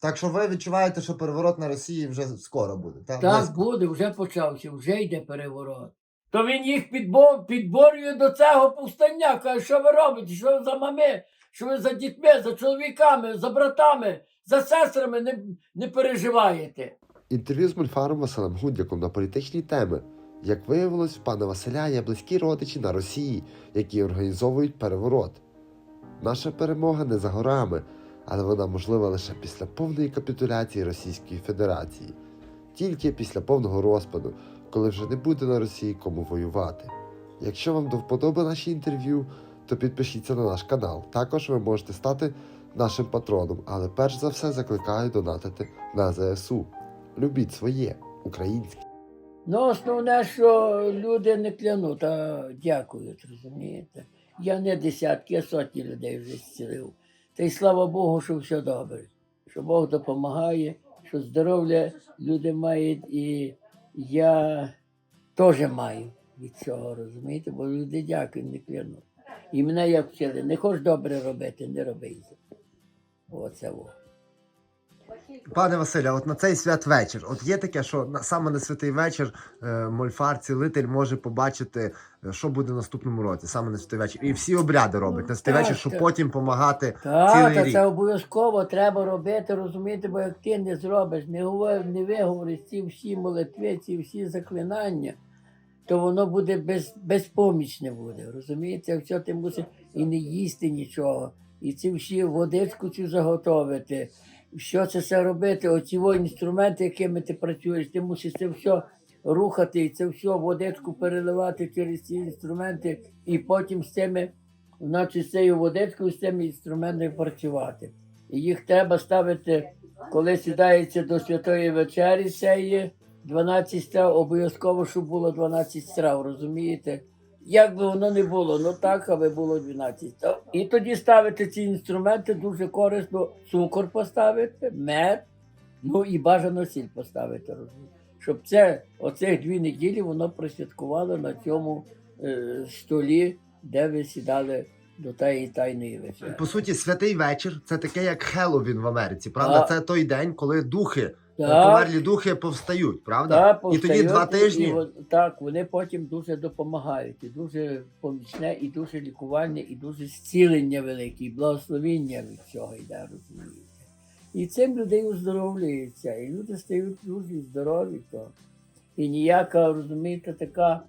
Так що ви відчуваєте, що переворот на Росії вже скоро буде. Так, Так Близько. буде, вже почався, вже йде переворот. То він їх підбо- підборює до цього повстання. Каже, що ви робите? Що ви за мами? Що ви за дітьми, за чоловіками, за братами, за сестрами не, не переживаєте. Інтерв'ю з мульфаром Василем Гундяком на політичні теми. Як виявилось, в пана Василя є близькі родичі на Росії, які організовують переворот. Наша перемога не за горами, але вона можлива лише після повної капітуляції Російської Федерації, тільки після повного розпаду, коли вже не буде на Росії кому воювати. Якщо вам до вподоби наші інтерв'ю, то підпишіться на наш канал. Також ви можете стати нашим патроном, але перш за все закликаю донатити на ЗСУ. Любіть своє українське. Ну, основне, що люди не клянуть, а дякують, розумієте? Я не десятки, а сотні людей вже зцілив. Та й слава Богу, що все добре, що Бог допомагає, що здоров'я люди мають, і я теж маю від цього, розумієте? Бо люди дякують, не клянуть. І мене як вчили, не хочеш добре робити, не роби. Оце во. Пане Василе, от на цей святвечір, от є таке, що на, саме на святий вечір е, мольфар, цілитель може побачити, е, що буде в наступному році, саме на святий вечір. І всі обряди робить на святий Так, вечір, щоб так. потім допомагати Так, цілий та рік. це обов'язково треба робити, розумієте, бо як ти не зробиш, не говориш, не виговориш ці всі молитви, ці всі заклинання, то воно буде без, безпомічне буде. Розумієте, все ти мусиш і не їсти нічого, і ці всі водичку цю заготовити. Що це все робити? Оці інструменти, якими ти працюєш, ти мусиш це все рухати, і це все водичку переливати через ці інструменти, і потім з цими значить, з цією водичкою, з цими інструментами працювати. І їх треба ставити, коли сідається до святої вечері, це 12 страв, обов'язково, щоб було 12 страв, розумієте? Як би воно не було, ну так, аби було 12 страв. І тоді ставити ці інструменти дуже корисно, цукор поставити, мед, ну і бажано сіль поставити. Щоб це, оцих дві неділі воно просвяткувало на цьому е, столі, де ви сідали до тієї тайної вечері. По суті, святий вечір це таке, як Хеллоуін в Америці, правда? Так. Це той день, коли духи. Померлі духи повстають, правда? Так, і тоді два тижні. і так, вони потім дуже допомагають. І дуже помічне, і дуже лікування, і дуже зцілення велике, і благословіння від цього йде, розумієте. І цим людей оздоровлюється, і люди стають дуже здорові. То. І ніяка, розумієте, така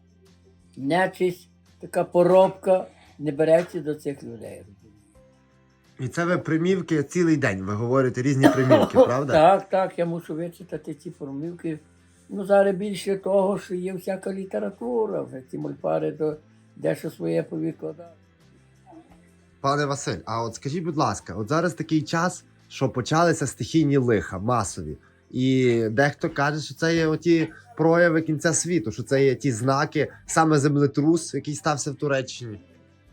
нечисть, така поробка не береться до цих людей. І це ви примівки цілий день. Ви говорите різні примівки, правда? Так, так, я мушу вичитати ці промівки. Ну, зараз більше того, що є всяка література, вже ці мульфари то дещо своє повікладали. Пане Василь, а от скажіть, будь ласка, от зараз такий час, що почалися стихійні лиха, масові. І дехто каже, що це є оті прояви кінця світу, що це є ті знаки, саме землетрус, який стався в Туреччині.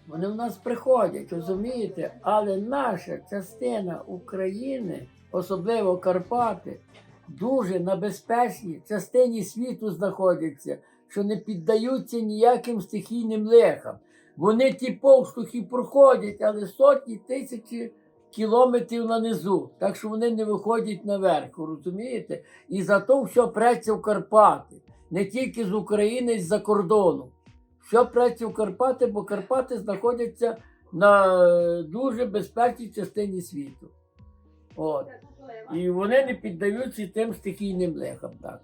Вони в нас приходять, розумієте? Але наша частина України, особливо Карпати, дуже на безпечній частині світу знаходяться, що не піддаються ніяким стихійним лихам. Вони ті повштухи проходять, але сотні тисячі кілометрів на низу. Так що вони не виходять наверх, розумієте? І зато все преться в Карпати, не тільки з України, а з-за кордону. Все працю Карпати, бо Карпати знаходяться на е, дуже безпечній частині світу. От. І вони не піддаються тим стихійним лихам. Так.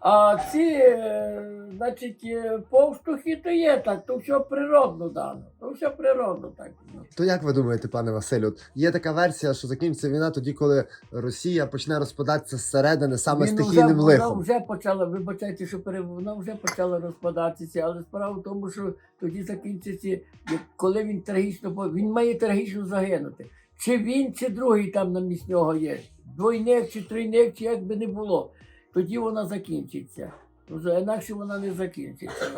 А ці, е, значить, е, повштухи то є так, то все природно дано. То все природно так. ну. То як ви думаєте, пане Василю? От є така версія, що закінчиться війна тоді, коли Росія почне розпадатися зсередини саме Він стихійним вже, лихом. Вона вже почала, вибачайте, що пере... вона вже почала розпадатися, але справа в тому, що тоді закінчиться, коли він трагічно він має трагічно загинути. Чи він, чи другий там на місць нього є. Двойник чи тройник, чи як би не було. Тоді вона закінчиться. Вже Інакше вона не закінчиться.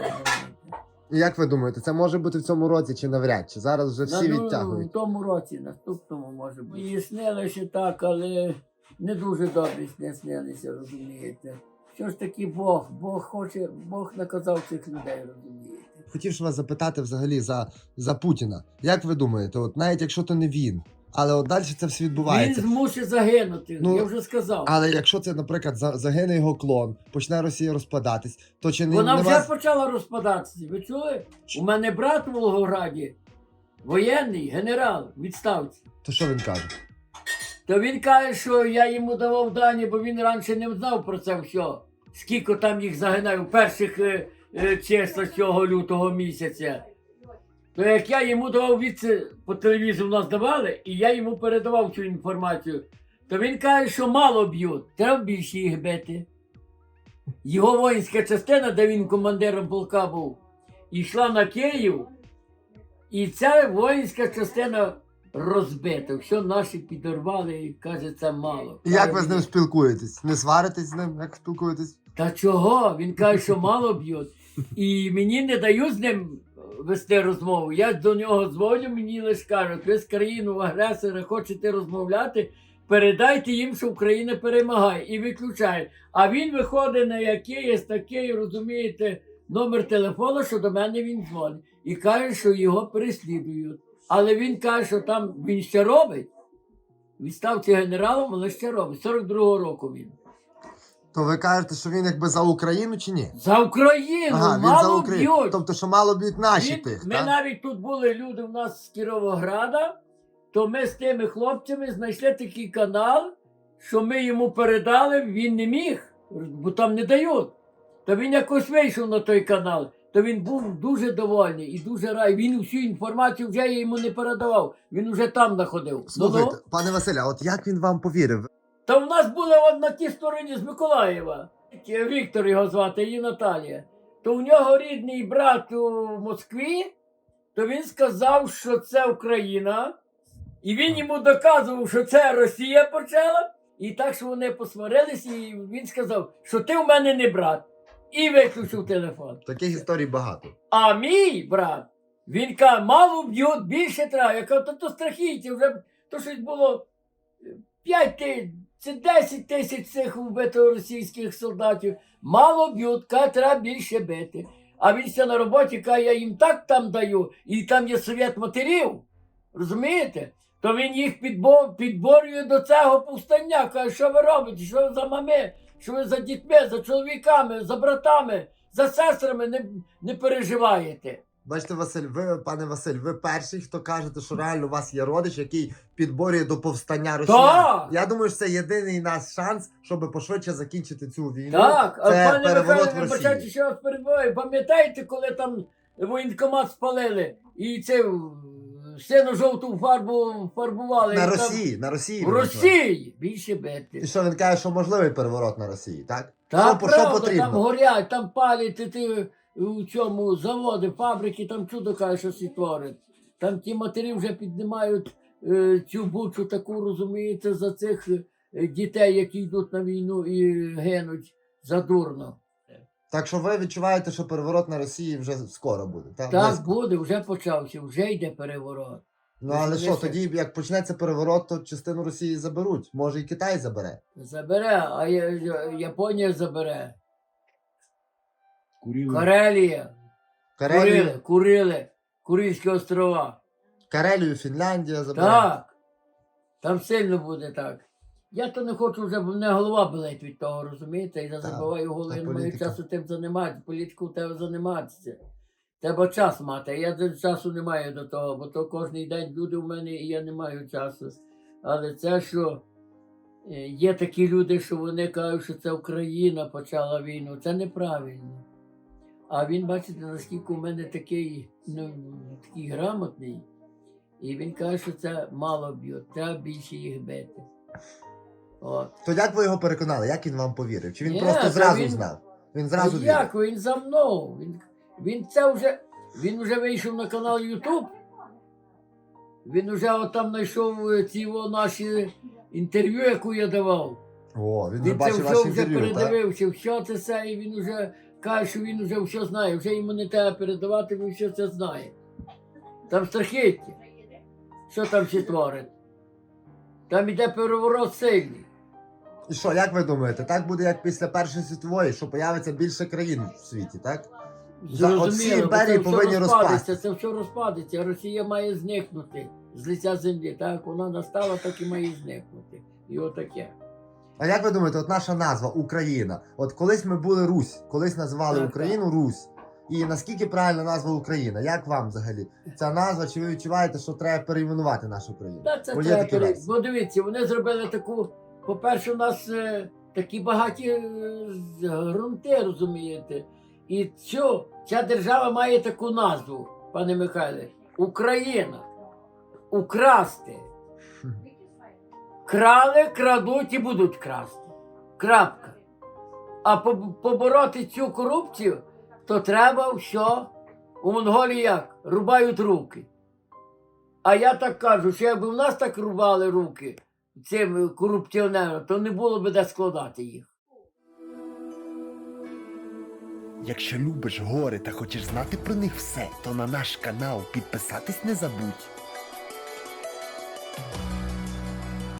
Як ви думаєте, це може бути в цьому році чи навряд чи? Зараз вже всі На, ну, відтягують. В тому році, наступному може бути. І снилося так, але не дуже добре сни снилися, розумієте. Що ж таки Бог? Бог хоче, Бог наказав цих людей, розумієте. Хотів ж вас запитати взагалі за, за Путіна. Як ви думаєте, от навіть якщо то не він, Але от далі це все Він відбувається. змусить загинути, Ну, я вже сказав. Але якщо це, наприклад, за- загине його клон, почне Росія розпадатись, то чи не Вона нема... вже почала розпадатися. Ви чули? У мене брат в Волгограді, воєнний генерал, відставці. то що він каже? То він каже, що я йому давав дані, бо він раніше не знав про це все. Скільки там їх загинає в перших е, е, числах цього лютого місяця. То як я йому давав від це- по телевізору нас давали, і я йому передавав цю інформацію, то він каже, що мало б'ють, треба більше їх бити. Його воїнська частина, де він командиром полка був, йшла на Київ, і ця воїнська частина розбита. Все наші підорвали і каже, це мало. І як ви з ним спілкуєтесь? Не сваритесь з ним? Як спілкуєтесь? Та чого? Він каже, що мало б'ють. І мені не дають з ним вести розмову. Я до нього дзвоню, мені лише кажуть, ви з країну агресора хочете розмовляти, передайте їм, що Україна перемагає і виключає. А він виходить на якийсь такий, розумієте, номер телефону, що до мене він дзвонить. І каже, що його переслідують. Але він каже, що там він ще робить. Відставці генералом, але ще робить. 42-го року він. То ви кажете, що він якби за Україну чи ні? За Україну Ага, він за мало Україну. б'ють. Тобто, що мало б'ють наші Він- тих, ми так? навіть тут були люди в нас з Кіровограда, то ми з тими хлопцями знайшли такий канал, що ми йому передали, він не міг, бо там не дають. То він якось вийшов на той канал, то він був дуже довольний і дуже рай. Він всю інформацію вже я йому не передавав. Він вже там знаходив. Слухайте, пане Василе, а от як він вам повірив? Та в нас були от на тій стороні з Миколаєва. Віктор його звати, її Наталія. То у нього рідний брат у Москві, то він сказав, що це Україна. І він йому доказував, що це Росія почала. І так, що вони посварились, і він сказав, що ти в мене не брат. І виключив телефон. Таких історій багато. А мій брат, він каже, мало б'ють, більше треба. Я кажу, то, то страхіття, вже то щось було 5 тисяч, це 10 тисяч цих вбито російських солдатів. Мало б'ють, треба більше бити. А він ще на роботі каже, я їм так там даю, і там є совєт матерів. Розумієте? То він їх підбо, підборює до цього повстання. Каже, що ви робите? Що ви за мами? Що ви за дітьми, за чоловіками, за братами, за сестрами не, не переживаєте. Бачите, Василь, ви, пане Василь, ви перший, хто кажете, що реально у вас є родич, який підборює до повстання. Так. Я думаю, що це єдиний наш шанс, щоб пошвидше закінчити цю війну. Так, а це пане переворот Михайло, в вибачайте, Росії. що вас перебуваю. Пам'ятаєте, коли там воєнкомат спалили і це сину жовту фарбу фарбували? На і там- Росії, на Росії. В. Росії більше бити. І що він каже, що можливий переворот на Росії, так? Та що, правда, що потрібно? там горять, там палять ти, ти, у цьому заводи, фабрики, там чудо каже, що всі творять. Там ті матері вже піднімають е, цю бучу таку, розумієте, за цих е, дітей, які йдуть на війну і гинуть задурно. Так що ви відчуваєте, що переворот на Росії вже скоро буде, так? Так Близько. буде, вже почався, вже йде переворот. Ну але що, Лише- тоді, як почнеться переворот, то частину Росії заберуть. Може і Китай забере. Забере, а Я- Я- Японія забере. Курили. Карелія, Карелію, Курили, Курили, Курильські острова. Карелію, Фінляндія забере. Так. Там сильно буде так. Я то не хочу вже, бо мене голова болить від того, розумієте? І я Так, забиваю голову, та я не маю політика. часу тим займатися, політику треба займатися. Треба час мати, я до- часу не маю до того, бо то кожен день люди в мене і я не маю часу. Але це, що е, є такі люди, що вони кажуть, що це Україна почала війну, це неправильно. А він, бачите, наскільки у мене такий, ну, такий грамотний, і він каже, що це мало б'ють, треба більше їх бити. От. То як ви його переконали? Як він вам повірив? Чи він Ні, просто зразу він- знав? Він зразу вірив. як він за мною? Він, він це вже. Він вже вийшов на канал YouTube. Він вже от там знайшов е, ці наші інтерв'ю, яку я давав. О, він вже Він це бачив все ваші вже інтерв'ю, так? передивився, все це і він вже каже, що він вже все знає, вже йому не треба передавати, він все це знає. Там страхіття. Що там ще творить? Там іде переворот сильний. І що, як ви думаєте, так буде, як після Першої світової, що появиться більше країн в світі, так? За- от всі імперії повинні розпадеться. Це все розпадеться, Росія має зникнути. з лиця землі. Так вона настала, так і має зникнути. І отаке. А як ви думаєте, от наша назва Україна? От колись ми були Русь, колись називали Так, Україну Русь. І наскільки правильна назва Україна? Як вам взагалі ця назва? Чи ви відчуваєте, що треба перейменувати нашу країну? Та це Бо є треба пере... версії. Бо дивіться, вони зробили таку. По-перше, у нас е, такі багаті е, з- ґрунти, розумієте. І цю, ця держава має таку назву, пане Михайле, Україна. Украсти. Крали, крадуть і будуть красти. Крапка. А побороти цю корупцію, то треба все. У Монголії як? Рубають руки. А я так кажу, що якби в нас так рубали руки цим корупціонерам, то не було б де складати їх. Якщо любиш гори та хочеш знати про них все, то на наш канал підписатись не забудь.